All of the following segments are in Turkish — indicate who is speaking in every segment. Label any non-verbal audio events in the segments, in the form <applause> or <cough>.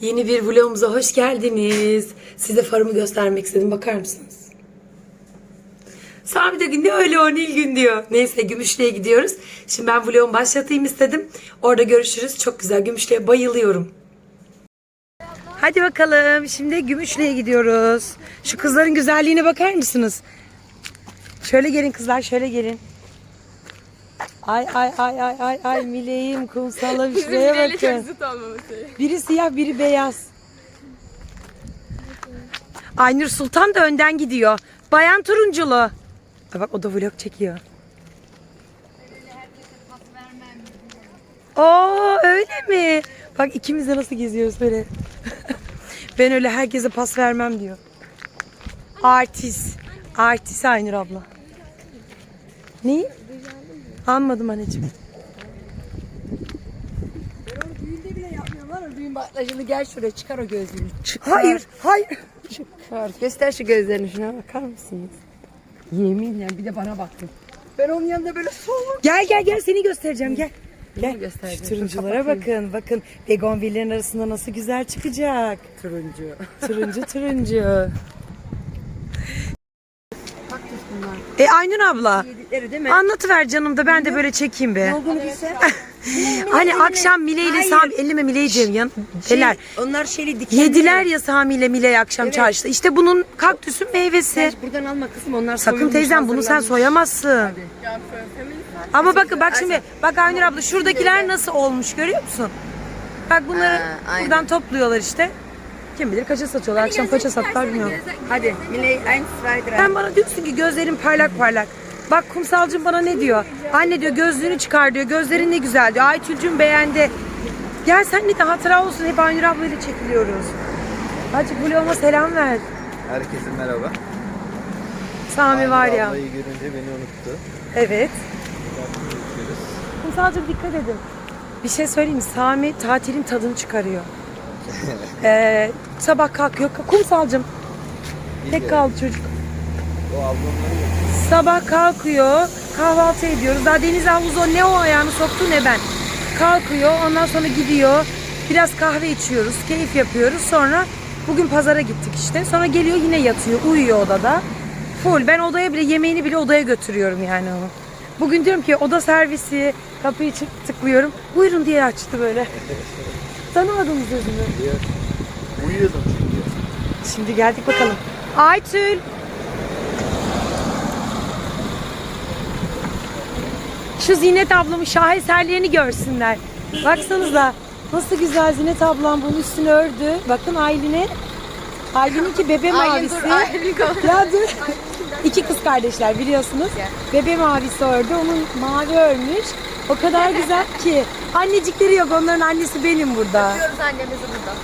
Speaker 1: Yeni bir vlogumuza hoş geldiniz. Size farımı göstermek istedim. Bakar mısınız? Sami de gün öyle o Nilgün diyor. Neyse Gümüşlü'ye gidiyoruz. Şimdi ben vlogumu başlatayım istedim. Orada görüşürüz. Çok güzel. Gümüşlü'ye bayılıyorum. Hadi bakalım. Şimdi Gümüşlü'ye gidiyoruz. Şu kızların güzelliğine bakar mısınız? Şöyle gelin kızlar şöyle gelin. Ay ay ay ay ay ay Mileğim kumsalım <laughs> şuraya bakın. Biri siyah biri beyaz. Aynur Sultan da önden gidiyor. Bayan turunculu. Aa, bak o da vlog çekiyor. Oo öyle mi? Bak ikimiz de nasıl geziyoruz böyle. <laughs> ben öyle herkese pas vermem diyor. Artist. Artist Aynur abla. Neyi? Anmadım anneciğim.
Speaker 2: Düğünde bile yapmıyorlar o düğün baklajını gel şuraya çıkar o gözlüğünü.
Speaker 1: Hayır, hayır.
Speaker 2: Çıkar. Göster şu gözlerini şuna bakar mısınız? Yeminle bir de bana baktın. Ben onun yanında böyle soğuk.
Speaker 1: Gel gel gel seni göstereceğim gel. Gel. Şu turunculara bakın. Bakın begonvillerin arasında nasıl güzel çıkacak.
Speaker 2: Turuncu.
Speaker 1: Turuncu turuncu.
Speaker 2: Kaktüs bunlar.
Speaker 1: E Aynur abla.
Speaker 2: Yedikleri değil mi?
Speaker 1: Anlatıver canım da ben de böyle çekeyim be. <laughs>
Speaker 2: Bilse.
Speaker 1: Hani akşam Mile ile
Speaker 2: Hayır.
Speaker 1: Sami elleme Mileyciğim yan. Neler?
Speaker 2: Onlar şeyli dikenli.
Speaker 1: Yediler ya Sami ile Mile'yi akşam
Speaker 2: Evet.
Speaker 1: çarşıda. İşte bunun kaktüsün meyvesi.
Speaker 2: Sen buradan alma kızım onlar
Speaker 1: Sakın
Speaker 2: soyulmuş,
Speaker 1: teyzem bunu sen
Speaker 2: hazırlanmış.
Speaker 1: soyamazsın. Ama bakın bak şimdi bak Aynur abla şuradakiler nasıl olmuş görüyor musun? Bak bunları
Speaker 2: Ha, aynen.
Speaker 1: buradan topluyorlar işte. Kim bilir kaça satıyorlar. Akşam kaça sattılar bilmiyorum.
Speaker 2: Hadi Miley eins, zwei, drei.
Speaker 1: Sen bana diyorsun ki gözlerin parlak parlak. Bak kumsalcım bana ne diyor? Anne diyor gözlüğünü çıkar diyor. Gözlerin ne güzel diyor. Aytülcüm beğendi. Gel sen de hatıra olsun. Hep Aynur ablayla çekiliyoruz. Hadi vloguma selam ver.
Speaker 3: Herkese merhaba.
Speaker 1: Sami var ya.
Speaker 3: Ablayı görünce beni unuttu.
Speaker 1: Evet.
Speaker 3: Görüşürüz.
Speaker 1: Kumsalcım dikkat edin. Bir şey söyleyeyim mi? Sami tatilin tadını çıkarıyor. Ee, sabah kalkıyor. Kumsalcım. Tek kaldı çocuk. Sabah kalkıyor, kahvaltı ediyoruz. Daha deniz havuzu ne o ayağını soktu ne ben. Kalkıyor, ondan sonra gidiyor. Biraz kahve içiyoruz, keyif yapıyoruz. Sonra bugün pazara gittik işte. Sonra geliyor yine yatıyor, uyuyor odada. Full. Ben odaya bile yemeğini bile odaya götürüyorum yani onu. Bugün diyorum ki oda servisi, kapıyı tıklıyorum. Buyurun diye açtı böyle. <laughs> Tanımadınız sözümü.
Speaker 3: diyor. Uyuyordum çünkü.
Speaker 1: Şimdi geldik bakalım. Aytül. Şu Zinet ablamın şaheserlerini görsünler. Baksanıza nasıl güzel Zinet ablam bunun üstünü ördü. Bakın Aylin'e. Aylin'inki bebe mavisi. ya dur. İki kız kardeşler biliyorsunuz. Bebe mavisi ördü. Onun mavi örmüş. O kadar <laughs> güzel ki. Annecikleri yok. Onların annesi benim burada.
Speaker 2: Görüyoruz annemizi burada.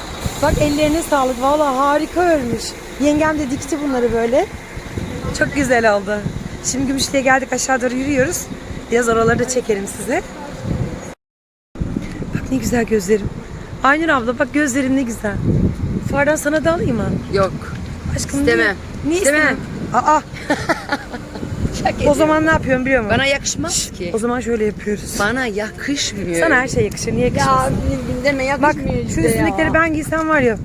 Speaker 1: Bak ellerine sağlık. Vallahi harika örmüş. Yengem de dikti bunları böyle. Çok güzel oldu. Şimdi Gümüşlü'ye geldik aşağı doğru yürüyoruz. Biraz oraları da çekelim size. Bak ne güzel gözlerim. Aynur abla bak gözlerin ne güzel. Fardan sana da alayım mı?
Speaker 2: Yok.
Speaker 1: Aşkım
Speaker 2: İstemem.
Speaker 1: Niye, niye
Speaker 2: İstemem.
Speaker 1: istemem? Aa, <laughs> o zaman ne yapıyorum biliyor musun?
Speaker 2: Bana yakışmaz ki.
Speaker 1: O zaman şöyle yapıyoruz.
Speaker 2: Bana yakışmıyor.
Speaker 1: Sana her şey yakışır. Niye yakışmaz?
Speaker 2: Ya deme
Speaker 1: Bak
Speaker 2: yakışmıyor
Speaker 1: şu
Speaker 2: işte ya.
Speaker 1: üstündekileri ben giysem var ya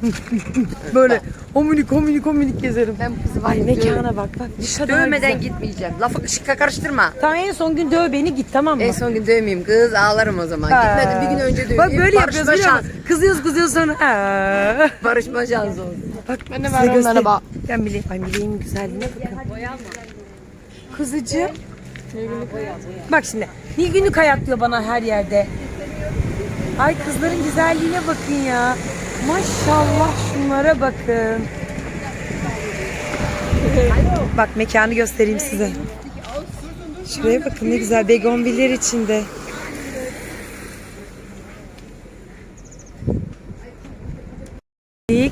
Speaker 1: <laughs> böyle hominik hominik hominik gezerim.
Speaker 2: Ben bu kızı var ya,
Speaker 1: mekana bak bak kadar
Speaker 2: Dövmeden
Speaker 1: güzel.
Speaker 2: gitmeyeceğim. Lafı şıkka karıştırma.
Speaker 1: Tamam en son gün döv beni git tamam mı?
Speaker 2: En son gün dövmeyeyim kız ağlarım o zaman. Gitmedim bir gün önce döveyim.
Speaker 1: Bak böyle yapıyoruz
Speaker 2: Barışma
Speaker 1: biliyor
Speaker 2: şans.
Speaker 1: musun? Kızıyoruz kızıyoruz sonra. Aa.
Speaker 2: Barışma şansı olsun.
Speaker 1: Bak
Speaker 2: Ben de var onlara
Speaker 1: göstereyim.
Speaker 2: bak.
Speaker 1: Ben Mile, ay Mile'nin güzelliğine bakın. Kızıcı. Bak şimdi. Nilgünlük hayat diyor bana her yerde. Ay kızların güzelliğine bakın ya. Maşallah şunlara bakın. Bak mekanı göstereyim size. Şuraya bakın ne güzel begonviller içinde.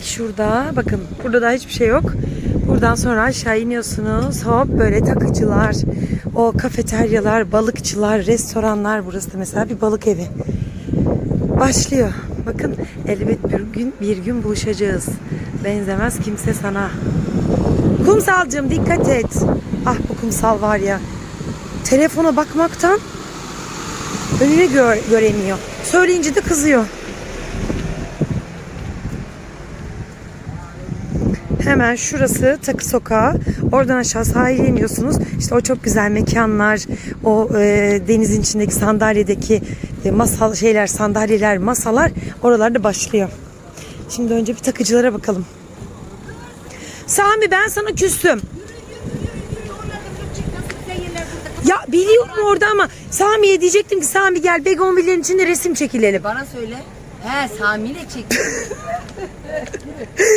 Speaker 1: Şurada bakın burada da hiçbir şey yok. Buradan sonra aşağı iniyorsunuz. Hop böyle takıcılar, o kafeteryalar, balıkçılar, restoranlar. Burası da mesela bir balık evi. Başlıyor. Bakın elbet bir gün bir gün buluşacağız. Benzemez kimse sana. Kumsalcığım dikkat et. Ah bu kumsal var ya. Telefona bakmaktan önüne gör, göremiyor. Söyleyince de kızıyor. Hemen şurası Takı Sokağı. Oradan aşağı sahile iniyorsunuz. İşte o çok güzel mekanlar, o e, denizin içindeki sandalyedeki e, masal şeyler, sandalyeler, masalar oralarda başlıyor. Şimdi önce bir takıcılara bakalım. Sami ben sana küstüm. Ya biliyorum orada ama Sami'ye diyecektim ki Sami gel Begonville'in içinde resim çekilelim.
Speaker 2: Bana söyle. He Sami ile çek. <laughs>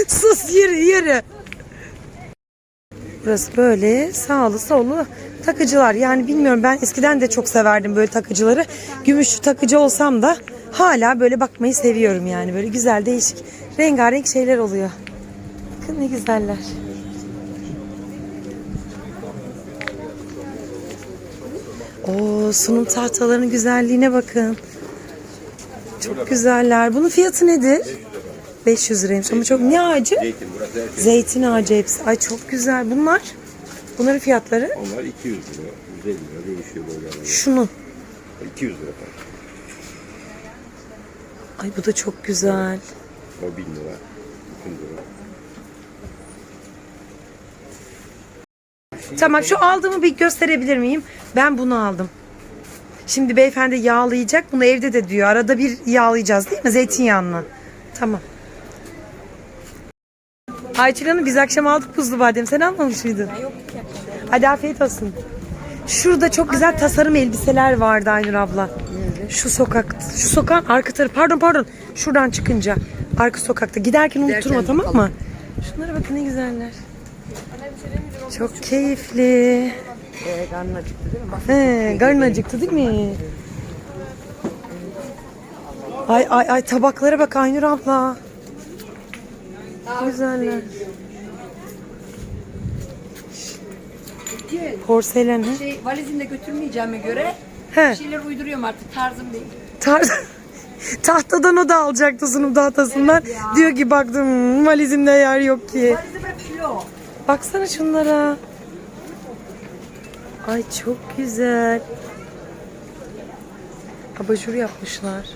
Speaker 1: Sus yürü yürü. Burası böyle sağlı sollu takıcılar. Yani bilmiyorum ben eskiden de çok severdim böyle takıcıları. Gümüşlü takıcı olsam da hala böyle bakmayı seviyorum yani. Böyle güzel değişik rengarenk şeyler oluyor. Bakın ne güzeller. Oo, sunum tahtalarının güzelliğine bakın. Çok güzeller. Bunun fiyatı nedir? 500 liraymış ama çok ne ağacı?
Speaker 4: Zeytin burası herkes.
Speaker 1: Zeytin ağacı hepsi. Ay çok güzel. Bunlar bunların fiyatları
Speaker 4: Onlar 200 lira, 150 lira değişiyor böyle.
Speaker 1: şunun.
Speaker 4: 200 lira falan.
Speaker 1: Ay bu da çok güzel.
Speaker 4: O 1000 lira, 200 lira.
Speaker 1: Tamam şu aldığımı bir gösterebilir miyim? Ben bunu aldım. Şimdi beyefendi yağlayacak. Bunu evde de diyor. Arada bir yağlayacağız değil mi? Zeytinyağını. Tamam. Ayçil Hanım biz akşam aldık buzlu badem. Sen almamış mıydın? Hadi afiyet olsun. Şurada çok güzel tasarım elbiseler vardı Aynur abla. Şu sokak, şu sokağın arka tarafı. Pardon pardon. Şuradan çıkınca arka sokakta. Giderken unutturma tamam mı? Şunlara bakın ne güzeller. Çok keyifli.
Speaker 2: Ee, karnın acıktı değil mi? Bak.
Speaker 1: He, karnın acıktı değil mi? Ay ay ay tabaklara bak Aynur abla. Güzeller. Porselen he?
Speaker 2: Şey, valizimde götürmeyeceğime göre
Speaker 1: He.
Speaker 2: bir şeyler uyduruyorum artık tarzım değil.
Speaker 1: Tar <laughs> tahtadan o da alacaktı sunum tahtasından. Diyor ki baktım "Hmm, valizimde yer yok ki.
Speaker 2: Valizim hep kilo.
Speaker 1: Baksana şunlara. Ay çok güzel. Abajur yapmışlar.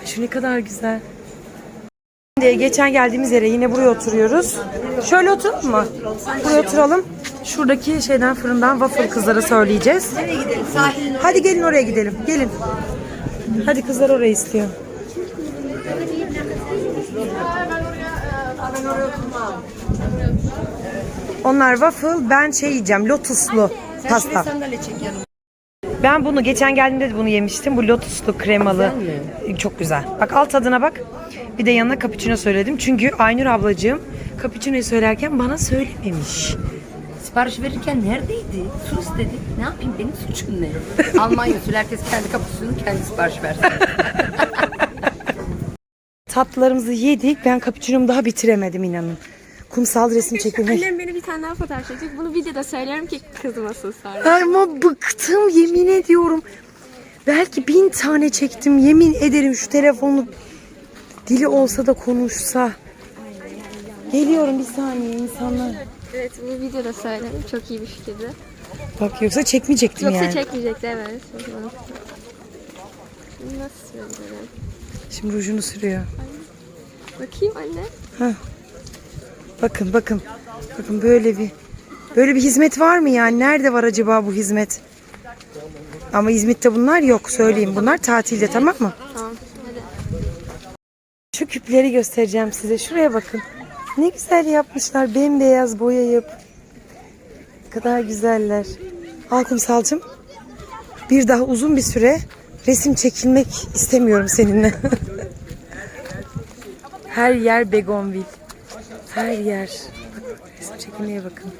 Speaker 1: Ay şu ne kadar güzel. Şimdi geçen geldiğimiz yere yine buraya oturuyoruz. Şöyle oturalım mı? Buraya oturalım. Şuradaki şeyden fırından waffle kızlara söyleyeceğiz. Hadi gelin oraya gidelim. Gelin. Hadi kızlar oraya istiyor. Onlar waffle, ben şey yiyeceğim, lotuslu
Speaker 2: Sen
Speaker 1: pasta.
Speaker 2: sandalye çek yanıma.
Speaker 1: Ben bunu geçen geldiğimde de bunu yemiştim. Bu lotuslu kremalı. Çok güzel. Bak al tadına bak. Bir de yanına cappuccino söyledim. Çünkü Aynur ablacığım cappuccino'yu söylerken bana söylememiş.
Speaker 2: Sipariş verirken neredeydi? Su istedi. Ne yapayım benim suçum ne? <laughs> Almanya usulü herkes kendi kapısını kendi sipariş versin. <laughs>
Speaker 1: Tatlılarımızı yedik. Ben cappuccino'mu daha bitiremedim inanın. Kumsal resim çekilmek.
Speaker 5: Annem beni bir tane daha fotoğraf çekecek. Bunu videoda söylerim ki kızmasın sonra.
Speaker 1: Ama bıktım yemin ediyorum. Belki bin tane çektim. Yemin ederim şu telefonu dili olsa da konuşsa. Geliyorum bir saniye insanlar.
Speaker 5: Evet bunu videoda söylerim. Çok iyi bir fikirdi.
Speaker 1: Bak yoksa çekmeyecektim
Speaker 5: Yoksa
Speaker 1: yani.
Speaker 5: çekmeyecekti evet. Şimdi Nasıl söylerim?
Speaker 1: Şimdi rujunu sürüyor.
Speaker 5: Bakayım anne.
Speaker 1: Bakın bakın. Bakın böyle bir böyle bir hizmet var mı yani? Nerede var acaba bu hizmet? Ama İzmit'te bunlar yok söyleyeyim. Bunlar tatilde tamam mı?
Speaker 5: Tamam.
Speaker 1: Şu küpleri göstereceğim size. Şuraya bakın. Ne güzel yapmışlar. Bembeyaz boyayıp. Ne kadar güzeller. Al kumsalcım. Bir daha uzun bir süre resim çekilmek istemiyorum seninle. <laughs> Her yer begonvil. Her yer. Resim çekilmeye bakın.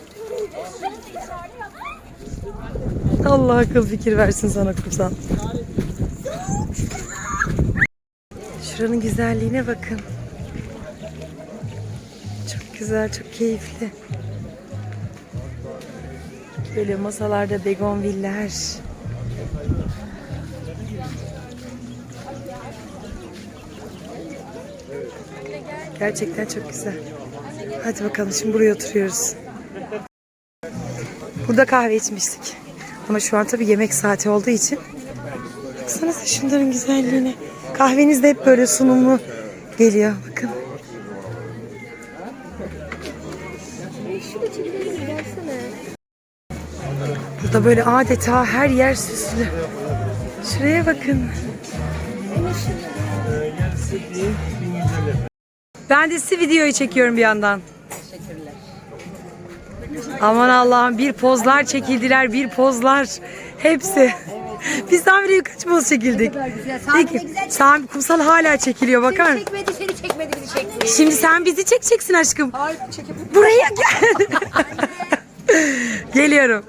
Speaker 1: Allah akıl fikir versin sana kumsal. Şuranın güzelliğine bakın. Çok güzel, çok keyifli. Böyle masalarda begonviller. Gerçekten çok güzel. Hadi bakalım şimdi buraya oturuyoruz. Burada kahve içmiştik. Ama şu an tabii yemek saati olduğu için Baksanıza şunların güzelliğine. Kahveniz de hep böyle sunumlu Geliyor bakın. Burada böyle adeta her yer süslü. Şuraya bakın. Ben de size videoyu çekiyorum bir yandan. Aman Allah'ım bir pozlar çekildiler, bir pozlar. Hepsi. <laughs> Biz bile kaç poz çekildik. Peki. Sami Kumsal hala çekiliyor bakar mısın?
Speaker 2: Çekmedi seni çekmedi bizi çekmedi.
Speaker 1: Şimdi sen bizi çekeceksin aşkım.
Speaker 2: Hayır çekip
Speaker 1: Buraya gel. <laughs> Geliyorum.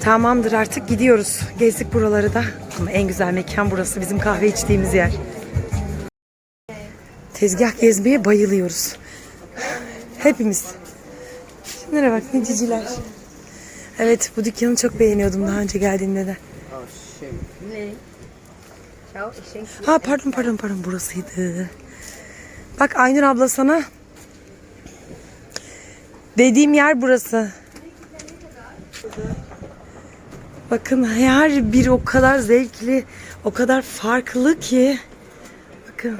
Speaker 1: Tamamdır artık gidiyoruz. Gezdik buraları da. Ama en güzel mekan burası. Bizim kahve içtiğimiz yer. Tezgah gezmeye bayılıyoruz. Hepimiz. Şunlara bak ne ciciler. Evet bu dükkanı çok beğeniyordum daha önce geldiğimde de.
Speaker 2: Eşek.
Speaker 1: Ha pardon pardon pardon burasıydı. Bak Aynur abla sana dediğim yer burası. Bakın her bir o kadar zevkli, o kadar farklı ki. Bakın.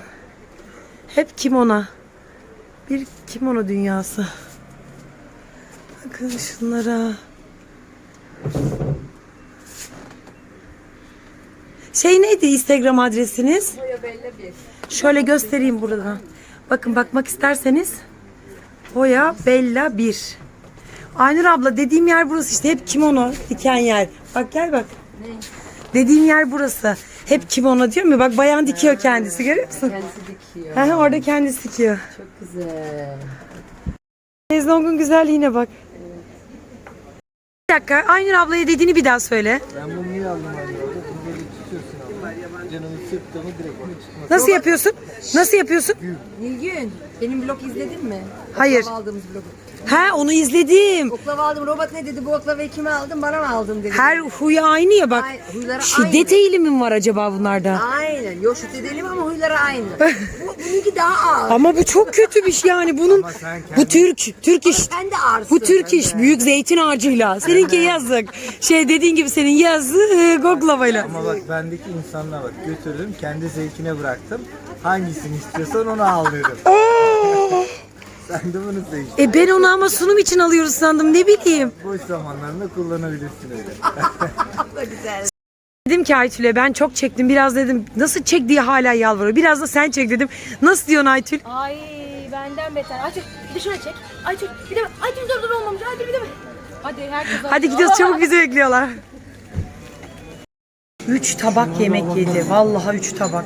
Speaker 1: Hep kimono. Bir kimono dünyası. Bakın şunlara. Şey neydi Instagram adresiniz? Şöyle göstereyim buradan. Bakın bakmak isterseniz Hoya Bella 1. Aynur abla dediğim yer burası işte hep kimono diken yer. Bak gel bak. Dediğim yer burası. Hep kimono diyor mu? Bak bayan dikiyor kendisi görüyor musun?
Speaker 2: Kendisi dikiyor.
Speaker 1: Ha, orada kendisi dikiyor.
Speaker 2: Çok güzel.
Speaker 1: Şezlong'un güzelliğine bak. Dakika Aynur ablaya dediğini bir daha söyle.
Speaker 3: Ben bunu niye aldım abi? Bunu böyle tutuyorsun abi. Canımı sıktığımı direkt bunu tutmaz.
Speaker 1: Nasıl yapıyorsun? Nasıl yapıyorsun?
Speaker 2: Nilgün benim vlog izledin mi?
Speaker 1: Hayır.
Speaker 2: Aldığımız vlogu.
Speaker 1: Ha onu izledim.
Speaker 2: Oklava aldım. Robot ne dedi? Bu oklavayı kime aldın? Bana mı aldın dedi.
Speaker 1: Her huyu aynı ya bak.
Speaker 2: Ay- huyları
Speaker 1: Şiddet
Speaker 2: aynı.
Speaker 1: eğilimi mi var acaba bunlarda?
Speaker 2: Aynen. Yok şut edelim ama huyları aynı. <laughs> bu, bununki daha ağır.
Speaker 1: Ama bu çok kötü bir şey yani bunun bu Türk Türk iş
Speaker 2: Sen de ağırsın.
Speaker 1: bu Türk iş büyük zeytin ağacıyla seninki yazık şey dediğin gibi senin yazı e, goklavayla
Speaker 3: Ama bak bendeki insanlar bak götürdüm kendi zevkine bıraktım. Hangisini istiyorsan onu al dedim. Sen de bunu seç.
Speaker 1: e ben onu ama sunum için alıyoruz sandım ne bileyim
Speaker 3: Boş zamanlarında kullanabilirsin öyle. <laughs>
Speaker 2: da güzel.
Speaker 1: dedim ki Aytül'e ben çok çektim biraz dedim nasıl çek diye hala yalvarıyor biraz da sen çek dedim nasıl diyorsun Aytül
Speaker 5: Ay benden beter. Aytül bir de şöyle çek. Aytül bir de Aytül dur dur olmamış. Aytül bir de Hadi herkes
Speaker 1: hadi gidiyoruz çabuk <laughs> bizi bekliyorlar Üç tabak yemek yedi vallahi üç tabak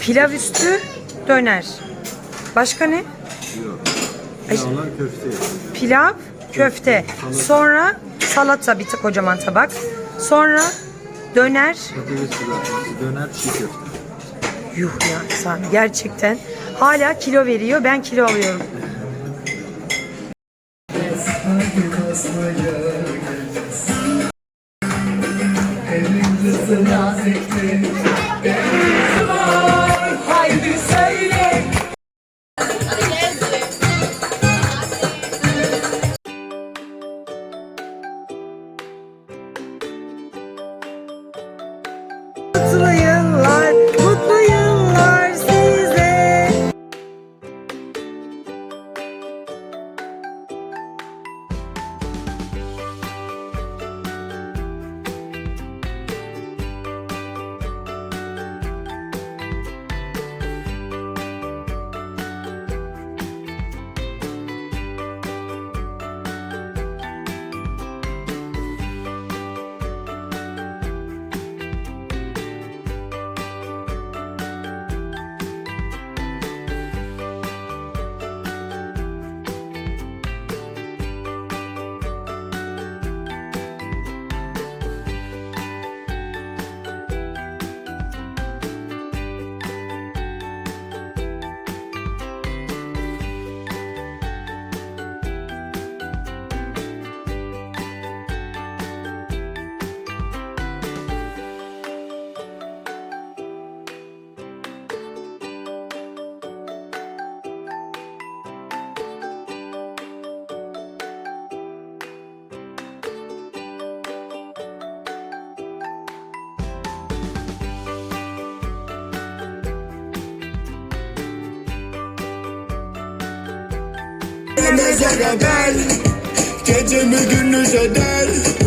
Speaker 1: pilav üstü döner başka ne?
Speaker 3: Pilavlar köfte.
Speaker 1: pilav, köfte. Sonra salata bir kocaman tabak. Sonra döner.
Speaker 3: Patates kızartması, döner çiğ köfte.
Speaker 1: Yuh ya Sami gerçekten. Hala kilo veriyor. Ben kilo alıyorum.
Speaker 6: Gecemi gündüz eder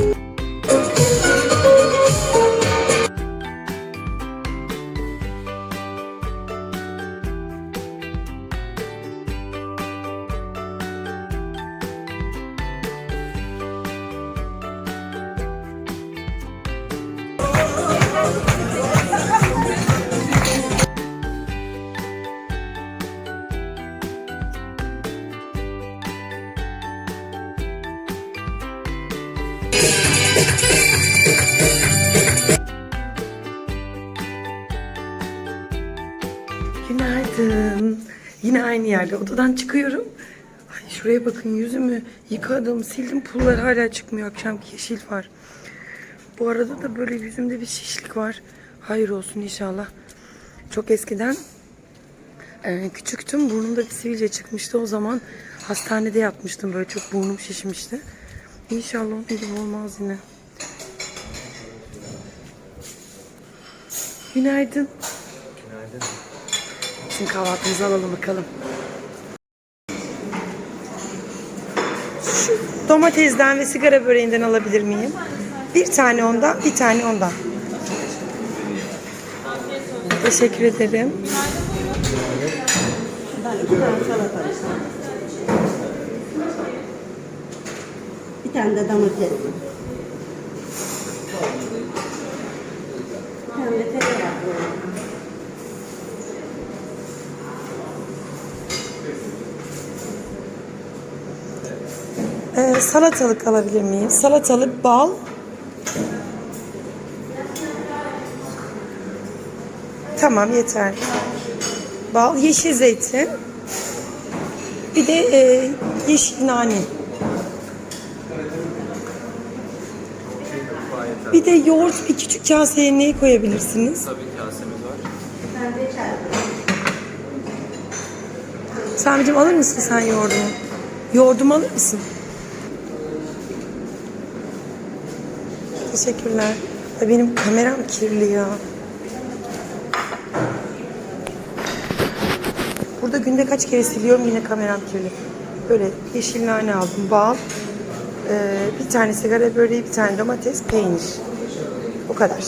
Speaker 1: Yine aynı yerde odadan çıkıyorum. Ay şuraya bakın yüzümü yıkadım, sildim. Pullar hala çıkmıyor. Akşamki yeşil var. Bu arada da böyle yüzümde bir şişlik var. Hayır olsun inşallah. Çok eskiden e, küçüktüm. Burnumda bir sivilce çıkmıştı. O zaman hastanede yatmıştım. Böyle çok burnum şişmişti. İnşallah onun gibi olmaz yine. Günaydın. Şimdi kahvaltımızı alalım bakalım. Şu domatesden ve sigara böreğinden alabilir miyim? Bir tane ondan, bir tane ondan. Teşekkür ederim.
Speaker 7: Bir tane de domates. Bir tane de tereyağı.
Speaker 1: Ee, salatalık alabilir miyim? Salatalık, bal. Tamam yeter. Bal, yeşil zeytin. Bir de e, yeşil nane. Bir de yoğurt bir küçük kaseye neyi koyabilirsiniz?
Speaker 3: Tabii kasemiz var.
Speaker 1: Sami'cim alır mısın sen yoğurdumu? Yoğurdumu alır mısın? Teşekkürler. Ya benim kameram kirli ya. Burada günde kaç kere siliyorum yine kameram kirli. Böyle yeşil nane aldım, bal, ee, bir tane sigara böreği, bir tane domates, peynir. O kadar.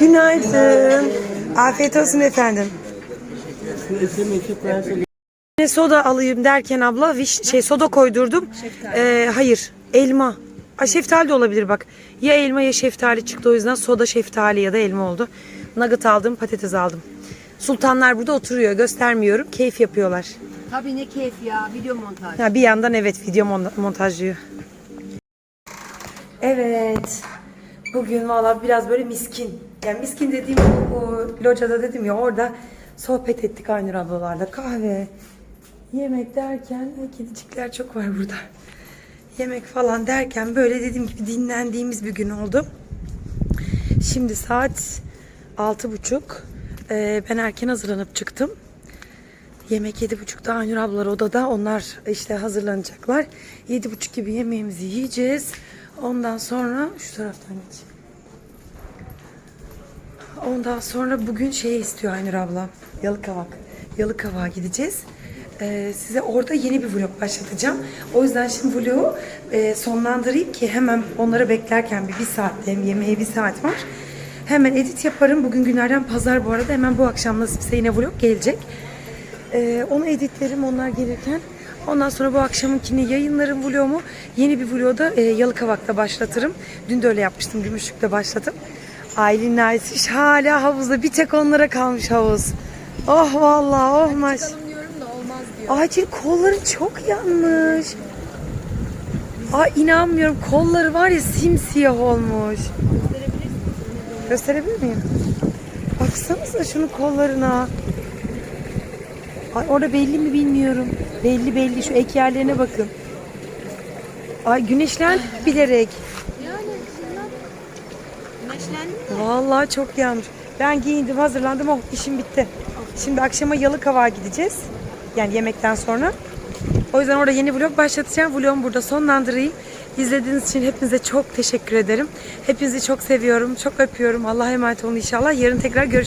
Speaker 1: Günaydın. Afiyet olsun efendim. Ne soda alayım derken abla viş, şey soda koydurdum. Ee, hayır elma. Aa, şeftali de olabilir bak. Ya elma ya şeftali çıktı o yüzden soda şeftali ya da elma oldu. Nugget aldım patates aldım. Sultanlar burada oturuyor göstermiyorum. Keyif yapıyorlar.
Speaker 2: Tabii ne keyif ya video montaj.
Speaker 1: Ya bir yandan evet video mon- montajlıyor. Evet. Bugün valla biraz böyle miskin. Yani miskin dediğim o, o locada dedim ya orada sohbet ettik Aynur ablalarla. Kahve, yemek derken kedicikler çok var burada. Yemek falan derken böyle dediğim gibi dinlendiğimiz bir gün oldu. Şimdi saat altı buçuk. Ee, ben erken hazırlanıp çıktım. Yemek yedi buçukta Aynur ablalar odada. Onlar işte hazırlanacaklar. Yedi buçuk gibi yemeğimizi yiyeceğiz. Ondan sonra şu taraftan geç. Ondan sonra bugün şey istiyor Aynur abla. Yalıkavak. Yalıkavak'a gideceğiz. Ee, size orada yeni bir vlog başlatacağım. O yüzden şimdi vlogu e, sonlandırayım ki hemen onları beklerken bir, bir saatte hem yemeğe bir saat var. Hemen edit yaparım. Bugün günlerden pazar bu arada. Hemen bu akşam nasipse yine vlog gelecek. Ee, onu editlerim onlar gelirken. Ondan sonra bu akşamınkini yayınlarım vlogumu. Yeni bir vlogu da e, Yalıkavak'ta başlatırım. Dün de öyle yapmıştım. Gümüşlük'te başladım. Aylin Naisiş hala havuzda. Bir tek onlara kalmış havuz. Oh vallahi oh maş.
Speaker 5: diyorum da olmaz diyor.
Speaker 1: Acil kolların çok yanmış. Ay inanmıyorum. Kolları var ya simsiyah olmuş. Gösterebilir miyim? Baksanıza şunun kollarına. Ay orada belli mi bilmiyorum. Belli belli. Şu ek yerlerine bakın. Ay güneşlen bilerek. Vallahi çok yanmış. Ben giyindim, hazırlandım. Oh işim bitti. Şimdi akşama Yalıkavak'a gideceğiz. Yani yemekten sonra. O yüzden orada yeni vlog başlatacağım. Vlogumu burada sonlandırayım. İzlediğiniz için hepinize çok teşekkür ederim. Hepinizi çok seviyorum, çok öpüyorum. Allah'a emanet olun inşallah. Yarın tekrar görüşürüz.